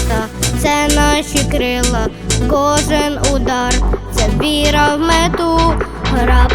свята, це наші крила, кожен удар, це віра в мету. гра